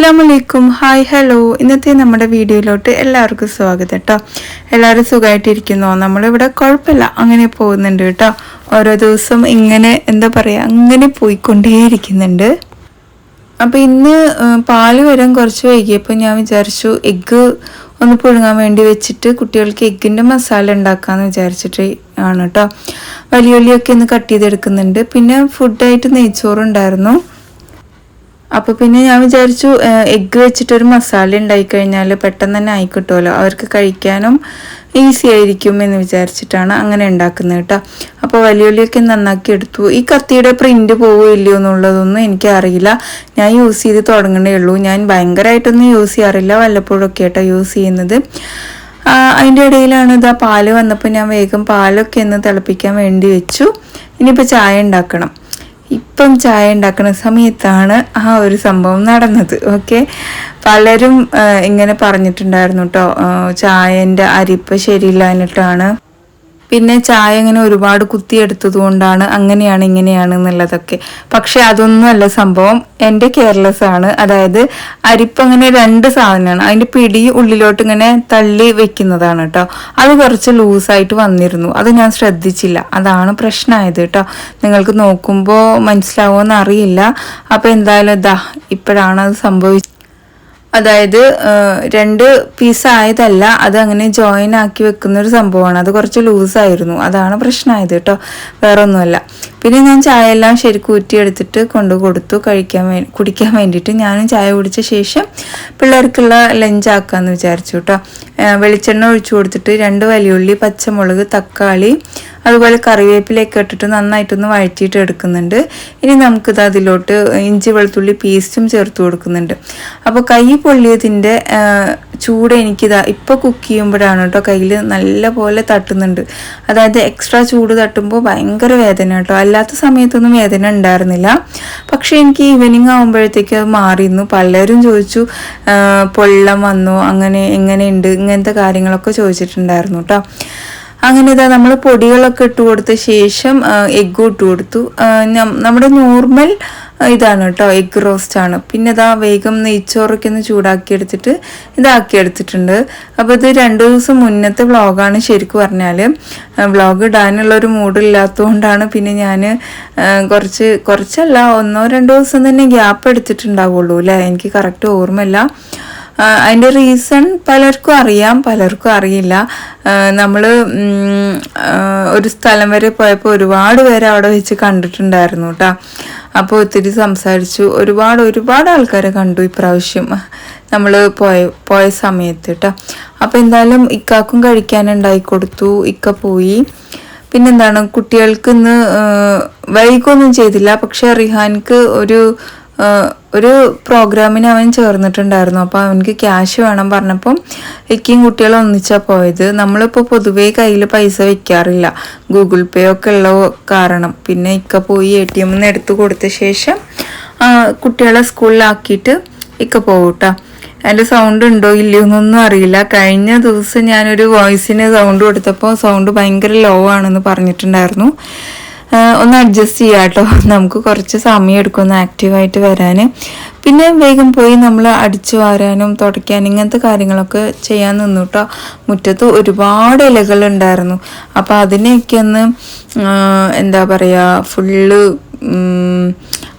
അസ്സാമലൈക്കും hi hello ഇന്നത്തെ നമ്മുടെ വീഡിയോയിലോട്ട് എല്ലാവർക്കും സ്വാഗതം കേട്ടോ. എല്ലാവരും സുഖമായിട്ടിരിക്കുന്നോ നമ്മളിവിടെ കുഴപ്പമില്ല. അങ്ങനെ പോകുന്നുണ്ട് കേട്ടോ. ഓരോ ദിവസം ഇങ്ങനെ എന്താ പറയുക അങ്ങനെ പോയിക്കൊണ്ടേയിരിക്കുന്നുണ്ട്. അപ്പോൾ ഇന്ന് പാൽ വരാൻ കുറച്ച് വൈകിയപ്പോൾ ഞാൻ വിചാരിച്ചു എഗ്ഗ് ഒന്ന് പുഴുങ്ങാൻ വേണ്ടി വെച്ചിട്ട് കുട്ടികൾക്ക് എഗ്ഗിന്റെ മസാല ഉണ്ടാക്കാമെന്ന് വിചാരിച്ചിട്ട് ആണ് കേട്ടോ. വലിയ ഉള്ളിയൊക്കെ ഒന്ന് കട്ട് ചെയ്തെടുക്കുന്നുണ്ട്. പിന്നെ ഫുഡായിട്ട് നെയ്ച്ചോറുണ്ടായിരുന്നു. അപ്പോൾ പിന്നെ ഞാൻ വിചാരിച്ചു എഗ്ഗ് വെച്ചിട്ടൊരു മസാല ഉണ്ടായി കഴിഞ്ഞാൽ പെട്ടെന്ന് തന്നെ ആയിക്കിട്ടുമല്ലോ അവർക്ക് കഴിക്കാനും ഈസി ആയിരിക്കും എന്ന് വിചാരിച്ചിട്ടാണ് അങ്ങനെ ഉണ്ടാക്കുന്നത് കേട്ടോ. അപ്പോൾ വലിയ വലിയൊക്കെ നന്നാക്കി എടുത്തു. ഈ കത്തിയുടെ പ്രിന്റ് പോവോ ഇല്ലയോ എന്നുള്ളതൊന്നും എനിക്കറിയില്ല. ഞാൻ യൂസ് ചെയ്ത് തുടങ്ങണേ ഉള്ളൂ. ഞാൻ ഭയങ്കരമായിട്ടൊന്നും യൂസ് ചെയ്യാറില്ല. വല്ലപ്പോഴൊക്കെ കേട്ടോ യൂസ് ചെയ്യുന്നത്. അതിന്റെ ഇടയിലാണ് ഇതാ പാൽ വന്നപ്പോൾ ഞാൻ വേഗം പാലൊക്കെ ഒന്ന് തിളപ്പിക്കാൻ വേണ്ടി വെച്ചു. ഇനിയിപ്പോൾ ചായ ഉണ്ടാക്കണം. ഇപ്പം ചായ ഉണ്ടാക്കുന്ന സമയത്താണ് ആ ഒരു സംഭവം നടന്നത് ഓക്കെ പലരും ഇങ്ങനെ പറഞ്ഞിട്ടുണ്ടായിരുന്നു കേട്ടോ ചായന്റെ അരിപ്പ് ശരിയില്ലാഞ്ഞിട്ടാണ് പിന്നെ ചായ ഇങ്ങനെ ഒരുപാട് കുത്തിയെടുത്തത് കൊണ്ടാണ് അങ്ങനെയാണ് ഇങ്ങനെയാണ് എന്നുള്ളതൊക്കെ. പക്ഷെ അതൊന്നുമല്ല സംഭവം. എന്റെ കെയർലെസ് ആണ്. അതായത് അരിപ്പ് അങ്ങനെ രണ്ട് സാധനമാണ്. അതിന്റെ പിടി ഉള്ളിലോട്ട് ഇങ്ങനെ തള്ളി വെക്കുന്നതാണ് കേട്ടോ അത് കുറച്ച് ലൂസായിട്ട് വന്നിരുന്നു. അത് ഞാൻ ശ്രദ്ധിച്ചില്ല. അതാണ് പ്രശ്നമായത് കേട്ടോ നിങ്ങൾക്ക് നോക്കുമ്പോൾ മനസ്സിലാവുമെന്ന് അറിയില്ല അപ്പോൾ എന്തായാലും ഇതാ ഇപ്പോഴാണ് അത് സംഭവിച്ചത്. അതായത് രണ്ട് പീസ് ആയതല്ല അത് അങ്ങനെ ജോയിൻ ആക്കി വെക്കുന്ന ഒരു സംഭവമാണ്. അത് കുറച്ച് ലൂസായിരുന്നു അതാണ് പ്രശ്നമായത് കേട്ടോ വേറെ ഒന്നുമല്ല പിന്നെ ഞാൻ ചായ എല്ലാം ശരിക്കും ഊറ്റിയെടുത്തിട്ട് കൊണ്ടു കൊടുത്തു കഴിക്കാൻ വേ കുടിക്കാൻ വേണ്ടിയിട്ട് ഞാനും ചായ കുടിച്ച ശേഷം പിള്ളേർക്കുള്ള ലഞ്ച് ആക്കാമെന്ന് വിചാരിച്ചു കേട്ടോ വെളിച്ചെണ്ണ ഒഴിച്ചു കൊടുത്തിട്ട് രണ്ട് വലിയുള്ളി പച്ചമുളക് തക്കാളി അതുപോലെ കറിവേപ്പിലയൊക്കെ ഇട്ടിട്ട് നന്നായിട്ടൊന്ന് വഴറ്റിയിട്ട് എടുക്കുന്നുണ്ട്. ഇനി നമുക്കിത് അതിലോട്ട് ഇഞ്ചി വെളുത്തുള്ളി പേസ്റ്റും ചേർത്ത് കൊടുക്കുന്നുണ്ട്. അപ്പോൾ കൈ പൊള്ളിയതിന്റെ ചൂട് എനിക്കിതാ ഇപ്പോൾ കുക്ക് ചെയ്യുമ്പോഴാണ് കേട്ടോ കയ്യിൽ നല്ല പോലെ തട്ടുന്നുണ്ട്. അതായത് എക്സ്ട്രാ ചൂട് തട്ടുമ്പോൾ ഭയങ്കര വേദന കേട്ടോ. അല്ലാത്ത സമയത്തൊന്നും വേദന ഉണ്ടായിരുന്നില്ല. പക്ഷേ എനിക്ക് ഈവനിങ് ആകുമ്പോഴത്തേക്ക് അത് മാറിയിരുന്നു. പലരും ചോദിച്ചു പൊള്ളം വന്നു അങ്ങനെ എങ്ങനെയുണ്ട് ഇങ്ങനത്തെ കാര്യങ്ങളൊക്കെ ചോദിച്ചിട്ടുണ്ടായിരുന്നു കേട്ടോ. അങ്ങനെ ഇതാ നമ്മൾ പൊടികളൊക്കെ ഇട്ട് കൊടുത്ത ശേഷം എഗ്ഗും ഇട്ട് കൊടുത്തു. നമ്മുടെ നോർമൽ ഇതാണ് കേട്ടോ എഗ് റോസ്റ്റ് ആണ്. പിന്നെ ഇതാ വേഗം നെയ്ച്ചോറൊക്കെ ഒന്ന് ചൂടാക്കി എടുത്തിട്ട് ഇതാക്കി എടുത്തിട്ടുണ്ട്. അപ്പോൾ ഇത് രണ്ട് ദിവസം മുന്നത്തെ വ്ളോഗാണ് ശരിക്കും പറഞ്ഞാൽ വ്ളോഗ് ഇടാനുള്ള ഒരു മൂഡില്ലാത്തതുകൊണ്ടാണ് പിന്നെ ഞാൻ കുറച്ച് കുറച്ചല്ല ഒന്നോ രണ്ടോ ദിവസം തന്നെ ഗ്യാപ്പ് എടുത്തിട്ടുണ്ടാവുള്ളൂ അല്ലേ എനിക്ക് കറക്റ്റ് ഓർമ്മയില്ല. അതിന്റെ റീസൺ പലർക്കും അറിയാം പലർക്കും അറിയില്ല. നമ്മൾ ഒരു സ്ഥലം വരെ പോയപ്പോൾ ഒരുപാട് പേര് അവിടെ വെച്ച് കണ്ടിട്ടുണ്ടായിരുന്നു കേട്ടോ അപ്പോൾ ഒത്തിരി സംസാരിച്ചു. ഒരുപാട് ഒരുപാട് ആൾക്കാരെ കണ്ടു ഇപ്രാവശ്യം. നമ്മൾ പോയ പോയ സമയത്ത് കേട്ടോ അപ്പോൾ എന്തായാലും ഇക്കാക്കും കഴിക്കാനുണ്ടായി കൊടുത്തു. ഇക്ക പോയി. പിന്നെന്താണ് കുട്ടികൾക്ക് ഇന്ന് വൈകൊന്നും ചെയ്തില്ല. പക്ഷെ റിഹാൻക്ക് ഒരു ഒരു പ്രോഗ്രാമിന് അവൻ ചേർന്നിട്ടുണ്ടായിരുന്നു. അപ്പോൾ അവനക്ക് ക്യാഷ് വേണം പറഞ്ഞപ്പം ഇക്കയും കുട്ടികളും ഒന്നിച്ചാണ് പോയത്. നമ്മളിപ്പോൾ പൊതുവേ കയ്യിൽ പൈസ വെക്കാറില്ല. ഗൂഗിൾ പേ ഒക്കെ ഉള്ള കാരണം. പിന്നെ ഇക്ക പോയി എ ടി എമ്മിൽ നിന്ന് എടുത്ത് കൊടുത്ത ശേഷം കുട്ടികളെ സ്കൂളിലാക്കിയിട്ട് ഇക്ക പോകൂട്ടാ അതിന്റെ സൗണ്ട് ഉണ്ടോ ഇല്ലയോ എന്നൊന്നും അറിയില്ല. കഴിഞ്ഞ ദിവസം ഞാനൊരു വോയിസിന് സൗണ്ട് കൊടുത്തപ്പോൾ സൗണ്ട് ഭയങ്കര ലോ ആണെന്ന് പറഞ്ഞിട്ടുണ്ടായിരുന്നു. ഒന്ന് അഡ്ജസ്റ്റ് ചെയ്യാം കേട്ടോ നമുക്ക് കുറച്ച് സമയം എടുക്കും ഒന്ന് ആക്റ്റീവായിട്ട് വരാൻ പിന്നെ വേഗം പോയി നമ്മൾ അടിച്ചു വാരാനും തുടയ്ക്കാനും ഇങ്ങനത്തെ കാര്യങ്ങളൊക്കെ ചെയ്യാൻ നിന്നു കേട്ടോ മുറ്റത്ത് ഒരുപാട് ഇലകൾ ഉണ്ടായിരുന്നു. അപ്പോൾ അതിനെയൊക്കെ ഒന്ന് എന്താ പറയുക ഫുള്ള്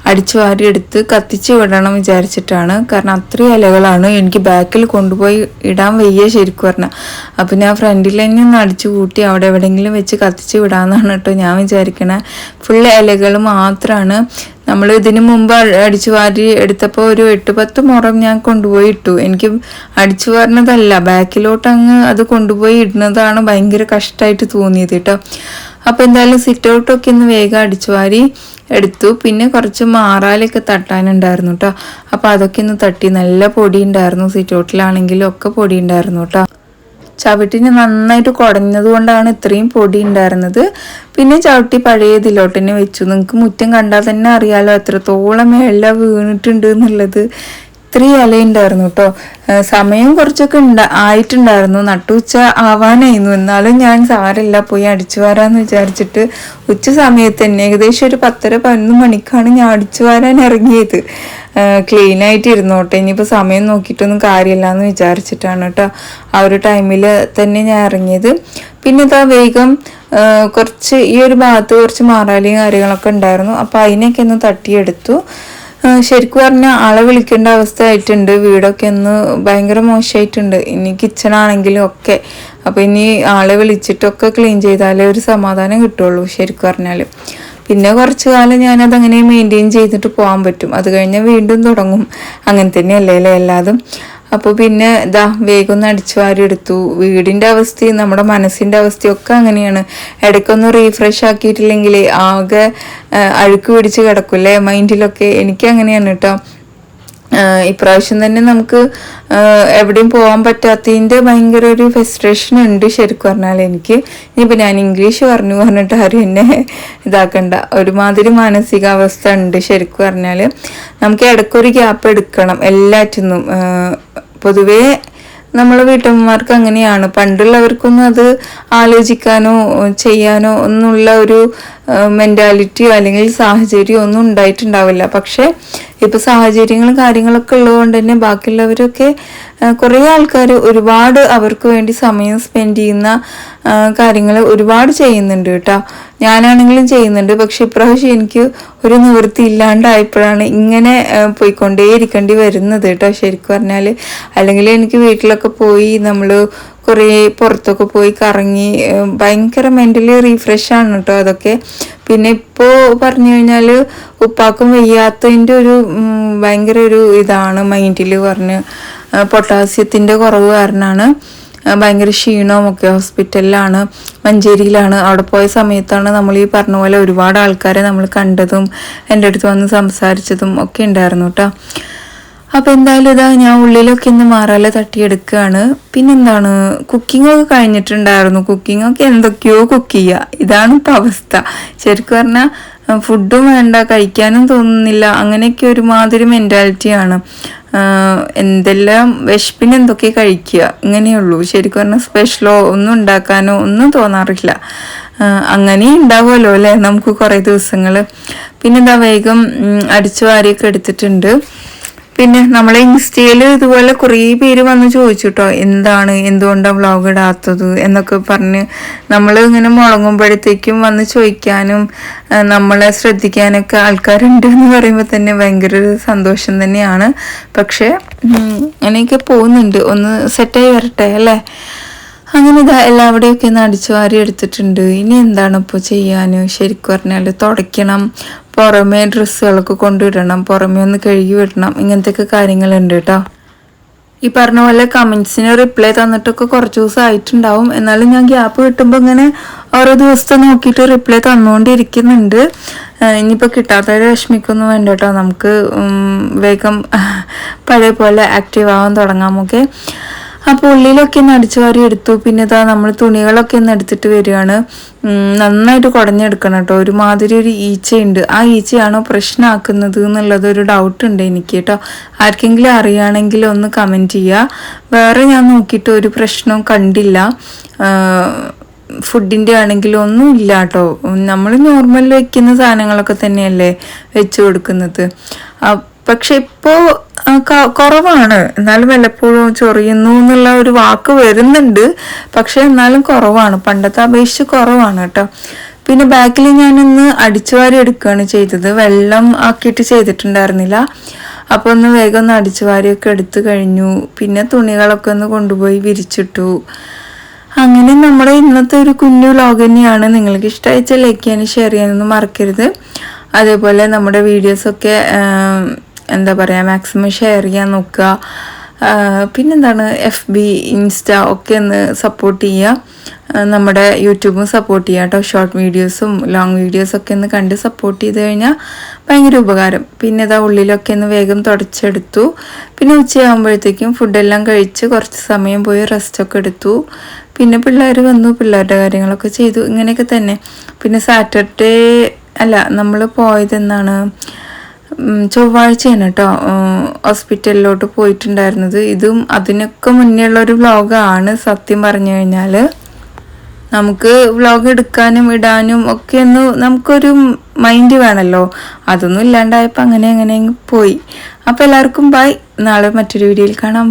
അടിച്ചു വാരി എടുത്ത് കത്തിച്ച് വിടണം വിചാരിച്ചിട്ടാണ്. കാരണം അത്രയും ഇലകളാണ്. എനിക്ക് ബാക്കിൽ കൊണ്ടുപോയി ഇടാൻ വയ്യ ശരിക്കും പറഞ്ഞാൽ അപ്പം ഞാൻ ഫ്രണ്ടിൽ തന്നെ ഒന്ന് അടിച്ചു കൂട്ടി അവിടെ എവിടെയെങ്കിലും വെച്ച് കത്തിച്ച് വിടാമെന്നാണ് കേട്ടോ ഞാൻ വിചാരിക്കണേ. ഫുൾ ഇലകൾ മാത്രമാണ് നമ്മൾ ഇതിന് മുമ്പ് അടിച്ചു വാരി എടുത്തപ്പോൾ ഒരു എട്ട് പത്ത് മുറം ഞാൻ കൊണ്ടുപോയി ഇട്ടു. എനിക്ക് അടിച്ചു വാരണതല്ല. ബാക്കിലോട്ട് അങ്ങ് അത് കൊണ്ടുപോയി ഇടുന്നതാണ് ഭയങ്കര കഷ്ടമായിട്ട് തോന്നിയത് കേട്ടോ. അപ്പോൾ എന്തായാലും സിറ്റ് ഔട്ടൊക്കെ ഒന്ന് വേഗം അടിച്ചു വാരി എടുത്തു. പിന്നെ കുറച്ച് മാറാലൊക്കെ തട്ടാനുണ്ടായിരുന്നു കേട്ടോ അപ്പോൾ അതൊക്കെ ഒന്ന് തട്ടി. നല്ല പൊടി ഉണ്ടായിരുന്നു സിറ്റോട്ടിലാണെങ്കിലും ഒക്കെ പൊടി ഉണ്ടായിരുന്നു കേട്ടോ ചവിട്ടിന് നന്നായിട്ട് കുടഞ്ഞത് കൊണ്ടാണ് ഇത്രയും പൊടി ഉണ്ടായിരുന്നത് പിന്നെ ചവിട്ടി പഴയ ഇതിലോട്ട് തന്നെ വെച്ചു. നിങ്ങൾക്ക് മുറ്റം കണ്ടാൽ തന്നെ അറിയാലോ എത്രത്തോളം എല്ലാം വീണിട്ടുണ്ട് എന്നുള്ളത്. ഒത്തിരി ഇലയുണ്ടായിരുന്നു കേട്ടോ സമയം കുറച്ചൊക്കെ ഉണ്ട ആയിട്ടുണ്ടായിരുന്നു. നട്ടുച്ച ആവാനായിരുന്നു. എന്നാലും ഞാൻ സാരമില്ല പോയി അടിച്ചു വരാന്ന് വിചാരിച്ചിട്ട് ഉച്ച സമയത്ത് തന്നെ ഏകദേശം ഒരു പത്തര പതിനൊന്ന് മണിക്കാണ് ഞാൻ അടിച്ചു വരാൻ ഇറങ്ങിയത്. ക്ലീൻ ആയിട്ട് ഇരുന്നോട്ടെ ഇനിയിപ്പോൾ സമയം നോക്കിയിട്ടൊന്നും കാര്യമില്ല എന്ന് വിചാരിച്ചിട്ടാണ് കേട്ടോ ആ ഒരു ടൈമിൽ തന്നെ ഞാൻ ഇറങ്ങിയത്. പിന്നെ ഇതാ വേഗം കുറച്ച് ഈ ഒരു ഭാഗത്ത് കുറച്ച് മാറാലിയും കാര്യങ്ങളൊക്കെ ഉണ്ടായിരുന്നു. അപ്പോൾ അതിനെയൊക്കെ ഒന്ന് തട്ടിയെടുത്തു. ശരിക്കും പറഞ്ഞാൽ ആളെ വിളിക്കേണ്ട അവസ്ഥയായിട്ടുണ്ട്. വീടൊക്കെ ഒന്ന് ഭയങ്കര മോശമായിട്ടുണ്ട് ഇനി കിച്ചൺ ആണെങ്കിലും ഒക്കെ. അപ്പോൾ ഇനി ആളെ വിളിച്ചിട്ടൊക്കെ ക്ലീൻ ചെയ്താലേ ഒരു സമാധാനം കിട്ടുള്ളൂ ശരിക്കും പറഞ്ഞാൽ പിന്നെ കുറച്ച് കാലം ഞാനത് അങ്ങനെ മെയിന്റെയിൻ ചെയ്തിട്ട് പോകാൻ പറ്റും. അത് കഴിഞ്ഞാൽ വീണ്ടും തുടങ്ങും. അങ്ങനെ തന്നെയല്ലേ അല്ലേ എല്ലാതും? അപ്പോൾ പിന്നെ ഇതാ വേഗം അടിച്ചു വാരി എടുത്തു. വീടിന്റെ അവസ്ഥയും നമ്മുടെ മനസ്സിന്റെ അവസ്ഥയും ഒക്കെ അങ്ങനെയാണ്. ഇടയ്ക്കൊന്ന് റീഫ്രഷ് ആക്കിയിട്ടില്ലെങ്കിൽ ആകെ അഴുക്ക് പിടിച്ച് കിടക്കൂലേ മൈൻഡിലൊക്കെ എനിക്ക് അങ്ങനെയാണ് കേട്ടോ ഇപ്രാവശ്യം തന്നെ നമുക്ക് എവിടെയും പോകാൻ പറ്റാത്തതിന്റെ ഭയങ്കര ഒരു ഫ്രസ്ട്രേഷൻ ഉണ്ട് ശരിക്കും പറഞ്ഞാൽ എനിക്ക്. ഇനിയിപ്പോൾ ഞാൻ ഇംഗ്ലീഷ് പറഞ്ഞു പറഞ്ഞിട്ട് ആരും എന്നെ ഇതാക്കണ്ട. ഒരുമാതിരി മാനസികാവസ്ഥ ഉണ്ട് ശരിക്കും പറഞ്ഞാൽ. നമുക്ക് ഇടയ്ക്കൊരു ഗ്യാപ്പ് എടുക്കണം എല്ലാറ്റിനും പൊതുവേ നമ്മളെ വീട്ടമ്മമാർക്ക് അങ്ങനെയാണ്. പണ്ടുള്ളവർക്കൊന്നും അത് ആലോചിക്കാനോ ചെയ്യാനോ ഒന്നുള്ള ഒരു മെന്റാലിറ്റിയോ അല്ലെങ്കിൽ സാഹചര്യമോ ഒന്നും ഉണ്ടായിട്ടുണ്ടാവില്ല. പക്ഷേ ഇപ്പൊ സാഹചര്യങ്ങളും കാര്യങ്ങളൊക്കെ ഉള്ളതുകൊണ്ട് തന്നെ ബാക്കിയുള്ളവരൊക്കെ കുറേ ആൾക്കാർ ഒരുപാട് അവർക്ക് വേണ്ടി സമയം സ്പെൻഡ് ചെയ്യുന്ന കാര്യങ്ങൾ ഒരുപാട് ചെയ്യുന്നുണ്ട് കേട്ടോ. ഞാനാണെങ്കിലും ചെയ്യുന്നുണ്ട്. പക്ഷെ ഇപ്രാവശ്യം എനിക്ക് ഒരു നിവൃത്തി ഇല്ലാണ്ടായപ്പോഴാണ് ഇങ്ങനെ പോയിക്കൊണ്ടേ പോയിക്കൊണ്ടേയിരിക്കേണ്ടി വരുന്നത് കേട്ടോ. ശരിക്കും പറഞ്ഞാൽ അല്ലെങ്കിൽ എനിക്ക് വീട്ടിലൊക്കെ പോയി നമ്മൾ കുറേ പുറത്തൊക്കെ പോയി കറങ്ങി ഭയങ്കര മെന്റലി റീഫ്രഷ് ആണ് കേട്ടോ അതൊക്കെ. പിന്നെ ഇപ്പോൾ പറഞ്ഞു കഴിഞ്ഞാൽ ഉപ്പാക്കും വയ്യാത്തതിന്റെ ഒരു ഭയങ്കര ഒരു ഇതാണ് മൈൻഡിൽ പറഞ്ഞ്. പൊട്ടാസ്യത്തിന്റെ കുറവ് കാരണമാണ് ഭയങ്കര ക്ഷീണവും ഒക്കെ ഹോസ്പിറ്റലിലാണ് മഞ്ചേരിയിലാണ്. അവിടെ പോയ സമയത്താണ് നമ്മൾ ഈ പറഞ്ഞ പോലെ ഒരുപാട് ആൾക്കാരെ നമ്മൾ കണ്ടതും എന്റെ അടുത്ത് വന്ന് സംസാരിച്ചതും ഒക്കെ ഉണ്ടായിരുന്നു കേട്ടോ അപ്പോൾ എന്തായാലും ഇതാ ഞാൻ ഉള്ളിലൊക്കെ ഇന്ന് മാറാല തട്ടിയെടുക്കുകയാണ് പിന്നെന്താണ്? കുക്കിംഗ് ഒക്കെ കഴിഞ്ഞിട്ടുണ്ടായിരുന്നു. കുക്കിംഗ് ഒക്കെ എന്തൊക്കെയോ കുക്ക് ചെയ്യുക ഇതാണ് ഇപ്പൊ അവസ്ഥ. ശരിക്കും പറഞ്ഞാൽ ഫുഡും വേണ്ട കഴിക്കാനും തോന്നുന്നില്ല. അങ്ങനെയൊക്കെ ഒരുമാതിരി മെന്റാലിറ്റിയാണ് എന്തെല്ലാം വിശപ്പിന് എന്തൊക്കെ കഴിക്കുക? ഇങ്ങനെയുള്ളൂ ശരിക്കും പറഞ്ഞാൽ സ്പെഷ്യലോ ഒന്നും ഉണ്ടാക്കാനോ ഒന്നും തോന്നാറില്ല. അങ്ങനെ ഉണ്ടാവുമല്ലോ അല്ലേ? നമുക്ക് കുറേ ദിവസങ്ങൾ പിന്നെ വേഗം അടിച്ചു വാരിയൊക്കെ എടുത്തിട്ടുണ്ട്. പിന്നെ നമ്മളെ ഇൻസ്റ്റയിൽ ഇതുപോലെ കുറേ പേര് വന്ന് ചോദിച്ചു കേട്ടോ എന്താണ് എന്തുകൊണ്ടാണ് വ്ളോഗ് ഇടാത്തത് എന്നൊക്കെ പറഞ്ഞ് നമ്മൾ ഇങ്ങനെ മുളങ്ങുമ്പോഴത്തേക്കും വന്ന് ചോദിക്കാനും നമ്മളെ ശ്രദ്ധിക്കാനൊക്കെ ആൾക്കാരുണ്ട് എന്ന് പറയുമ്പോൾ തന്നെ ഭയങ്കര ഒരു സന്തോഷം തന്നെയാണ്. പക്ഷേ അങ്ങനെയൊക്കെ പോകുന്നുണ്ട്. ഒന്ന് സെറ്റായി വരട്ടെ അല്ലേ? അങ്ങനെ ഇതാ എല്ലാവിടെയൊക്കെ ഒന്ന് അടിച്ചു വാരി എടുത്തിട്ടുണ്ട്. ഇനി എന്താണ് ഇപ്പോൾ ചെയ്യാൻ ശരിക്കും പറഞ്ഞാൽ തുടയ്ക്കണം. പുറമേ ഡ്രസ്സുകളൊക്കെ കൊണ്ടുവിടണം. പുറമേ ഒന്ന് കഴുകി വിടണം. ഇങ്ങനത്തെയൊക്കെ കാര്യങ്ങളുണ്ട് കേട്ടോ. ഈ പറഞ്ഞ പോലെ കമൻസിന് റിപ്ലൈ തന്നിട്ടൊക്കെ കുറച്ച് ദിവസം ആയിട്ടുണ്ടാവും. എന്നാലും ഞാൻ ഗ്യാപ്പ് കിട്ടുമ്പോൾ ഇങ്ങനെ ഓരോ ദിവസത്തെ നോക്കിയിട്ട് റിപ്ലൈ തന്നുകൊണ്ടിരിക്കുന്നുണ്ട് ഇനിയിപ്പോൾ കിട്ടാത്തവരെ വിഷമിക്കൊന്നും വേണ്ട കേട്ടോ. നമുക്ക് വേഗം പഴയ പോലെ ആക്റ്റീവ് ആവാൻ തുടങ്ങാമൊക്കെ അപ്പോൾ ഉള്ളിലൊക്കെ ഒന്ന് അടിച്ചു വാരി എടുത്തു. പിന്നെ ഇതാ നമ്മൾ തുണികളൊക്കെ ഒന്ന് എടുത്തിട്ട് വരികയാണ്. നന്നായിട്ട് കുടഞ്ഞെടുക്കണം കേട്ടോ. ഒരുമാതിരി ഒരു ഈച്ചയുണ്ട്. ആ ഈച്ചയാണോ പ്രശ്നമാക്കുന്നത് എന്നുള്ളത് ഒരു ഡൗട്ട് ഉണ്ട് എനിക്ക് കേട്ടോ. ആർക്കെങ്കിലും അറിയുകയാണെങ്കിൽ ഒന്ന് കമന്റ് ചെയ്യുക വേറെ ഞാൻ നോക്കിയിട്ട് ഒരു പ്രശ്നവും കണ്ടില്ല. ഫുഡിന്റെ ആണെങ്കിലും ഒന്നും ഇല്ല കേട്ടോ. നമ്മൾ നോർമൽ വെക്കുന്ന സാധനങ്ങളൊക്കെ തന്നെയല്ലേ വെച്ച് കൊടുക്കുന്നത്. പക്ഷെ ഇപ്പോ കുറവാണ്. എന്നാലും വല്ലപ്പോഴും ചൊറിയുന്നു എന്നുള്ള ഒരു വാക്ക് വരുന്നുണ്ട്. പക്ഷെ എന്നാലും കുറവാണ്. പണ്ടത്തെ അപേക്ഷിച്ച് കുറവാണ് കേട്ടോ. പിന്നെ ബാക്കിൽ ഞാനൊന്ന് അടിച്ചുവാരി എടുക്കുകയാണ് ചെയ്തത്. വെള്ളം ആക്കിയിട്ട് ചെയ്തിട്ടുണ്ടായിരുന്നില്ല. അപ്പോൾ ഒന്ന് വേഗം ഒന്ന് അടിച്ചുവാരിയൊക്കെ എടുത്തു കഴിഞ്ഞു. പിന്നെ തുണികളൊക്കെ ഒന്ന് കൊണ്ടുപോയി വിരിച്ചിട്ടു. അങ്ങനെ നമ്മുടെ ഇന്നത്തെ ഒരു കുഞ്ഞു വ്ലോഗ് തന്നെയാണ്. നിങ്ങൾക്ക് ഇഷ്ടമായിച്ച ലൈക്ക് ചെയ്യാനും ഷെയർ ചെയ്യാനൊന്നും മറക്കരുത്. അതേപോലെ നമ്മുടെ വീഡിയോസൊക്കെ എന്താ പറയുക മാക്സിമം ഷെയർ ചെയ്യാൻ നോക്കുക. പിന്നെന്താണ് എഫ് ബി ഇൻസ്റ്റ ഒക്കെ ഒന്ന് സപ്പോർട്ട് ചെയ്യുക. നമ്മുടെ യൂട്യൂബും സപ്പോർട്ട് ചെയ്യുക കേട്ടോ. ഷോർട്ട് വീഡിയോസും ലോങ് വീഡിയോസൊക്കെ ഒന്ന് കണ്ട് സപ്പോർട്ട് ചെയ്ത് കഴിഞ്ഞാൽ ഭയങ്കര ഉപകാരം. പിന്നെ ഇതാ ഉള്ളിലൊക്കെ ഒന്ന് വേഗം തുടച്ചെടുത്തു. പിന്നെ ഉച്ചയാകുമ്പോഴത്തേക്കും ഫുഡെല്ലാം കഴിച്ച് കുറച്ച് സമയം പോയി റെസ്റ്റൊക്കെ എടുത്തു. പിന്നെ പിള്ളേർ വന്നു പിള്ളേരുടെ കാര്യങ്ങളൊക്കെ ചെയ്തു. ഇങ്ങനെയൊക്കെ തന്നെ. പിന്നെ സാറ്റർഡേ അല്ല നമ്മൾ പോയത് എന്നാണ് ഉം, ചൊവ്വാഴ്ചയാണ് കേട്ടോ ഹോസ്പിറ്റലിലോട്ട് പോയിട്ടുണ്ടായിരുന്നത്. ഇതും അതിനൊക്കെ മുന്നേ ഉള്ള ഒരു വ്ലോഗാണ് സത്യം പറഞ്ഞു കഴിഞ്ഞാൽ നമുക്ക് വ്ലോഗ് എടുക്കാനും ഇടാനും ഒക്കെ ഒന്ന് നമുക്കൊരു മൈൻഡ് വേണമല്ലോ അതൊന്നും ഇല്ലാണ്ടായപ്പോൾ അങ്ങനെ അങ്ങനെ പോയി. അപ്പോൾ എല്ലാവർക്കും ബൈ നാളെ മറ്റൊരു വീഡിയോയിൽ കാണാം.